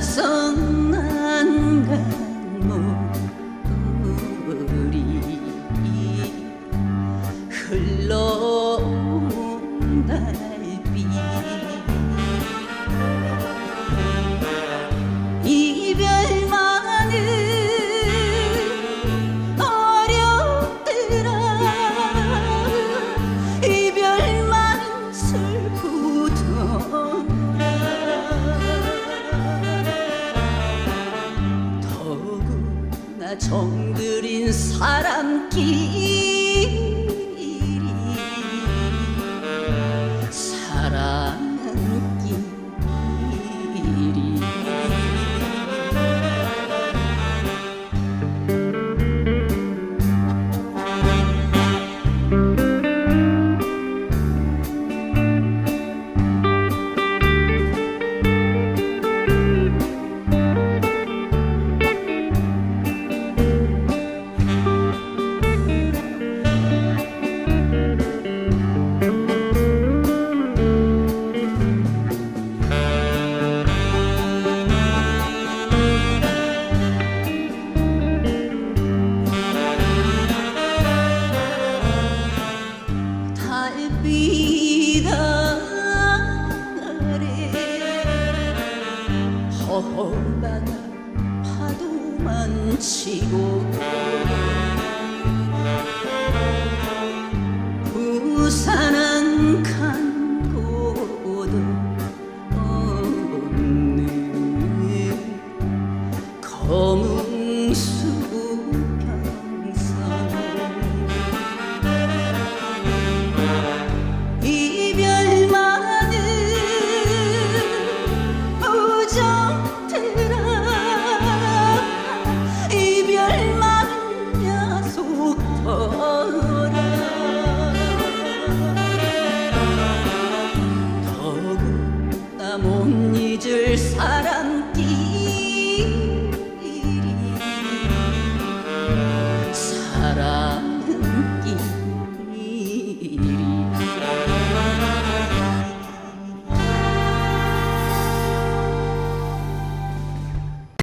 son 정들인 사람끼리 사랑끼리. 허허바다 파도만 치고 부산 한칸 고도 없네. 검은수 평 못 잊을 사람.